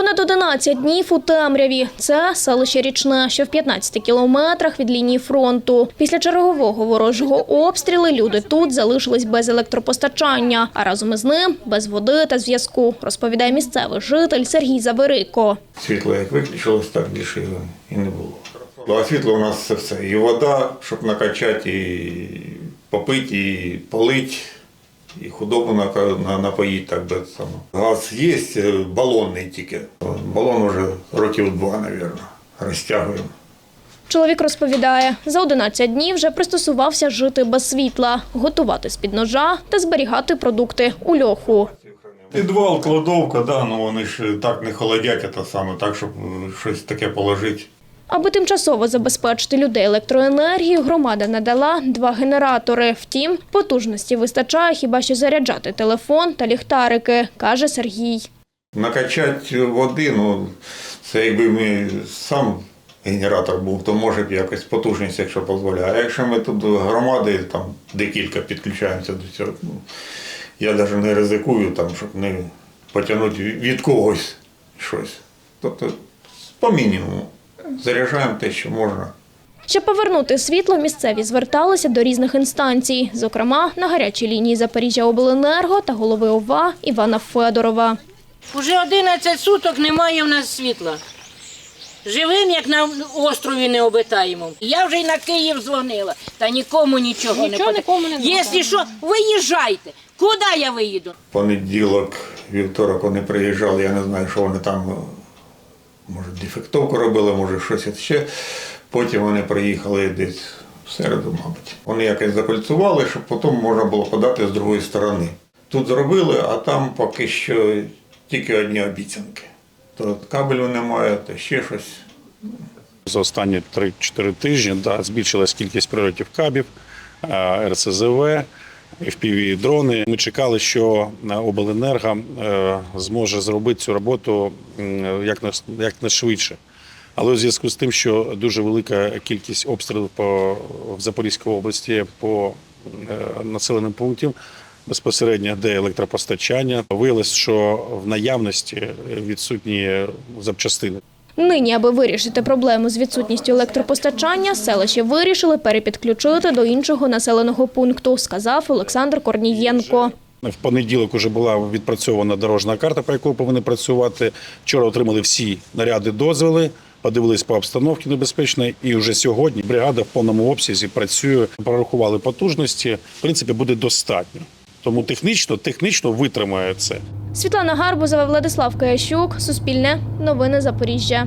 Понад 11 днів у темряві. Це селище Річне, що в 15 кілометрах від лінії фронту. Після чергового ворожого обстрілу люди тут залишились без електропостачання, а разом із ним без води та зв'язку, розповідає місцевий житель Сергій Заверико. Світло як виключилось, так більше і не було. А світло у нас це все. І вода, щоб накачати, і попити, і полити, і худобу нака- на- напоїти так би само. Газ є, е, балонний тільки. Балон вже років два, мабуть, розтягуємо. Чоловік розповідає, за 11 днів вже пристосувався жити без світла, готувати з-під ножа та зберігати продукти у льоху. Підвал, кладовка, да, ну вони ж так не холодять, це саме, так, щоб е, щось таке положити. Аби тимчасово забезпечити людей електроенергією, громада надала два генератори. Втім, потужності вистачає хіба що заряджати телефон та ліхтарики, каже Сергій. Накачати води, ну це якби ми сам генератор був, то може б якось потужність, якщо дозволяє. А якщо ми тут громади, там декілька підключаємося до цього, ну, я навіть не ризикую, там, щоб не потягнути від когось щось. Тобто по мінімуму. Заряджаємо те, що можна. Щоб повернути світло, місцеві зверталися до різних інстанцій, зокрема на гарячій лінії Запоріжжя обленерго та голови ОВА Івана Федорова. Уже 11 суток немає в нас світла. Живим, як на острові необитаємому. Я вже й на Київ дзвонила, та нікому нічого, Нічого не нікому не потрібно. Якщо що, виїжджайте. Куди я виїду? Понеділок, вівторок вони приїжджали, я не знаю, що вони там, може, дефектовку робили, може щось ще. Потім вони приїхали десь в середу, мабуть. Вони якось закольцували, щоб потім можна було подати з другої сторони. Тут зробили, а там поки що тільки одні обіцянки. То кабелю немає, то ще щось. За останні 3-4 тижні да, збільшилась кількість прильотів кабів, РСЗВ, fpv дрони. Ми чекали, що е, обленерго е, зможе зробити цю роботу як якнайшвидше. Але у зв'язку з тим, що дуже велика кількість обстрілів по в Запорізькій області по е, населеним пунктам, безпосередньо де електропостачання, виявилось, що в наявності відсутні запчастини. Нині, аби вирішити проблему з відсутністю електропостачання, селище вирішили перепідключити до іншого населеного пункту, сказав Олександр Корнієнко. В понеділок вже була відпрацьована дорожна карта, по якій повинні працювати. Вчора отримали всі наряди дозволи, подивились по обстановці небезпечної, і вже сьогодні бригада в повному обсязі працює. Прорахували потужності. В принципі, буде достатньо. Тому технічно, технічно витримає це. Світлана Гарбузова, Владислав Каящук, Суспільне, Новини Запоріжжя.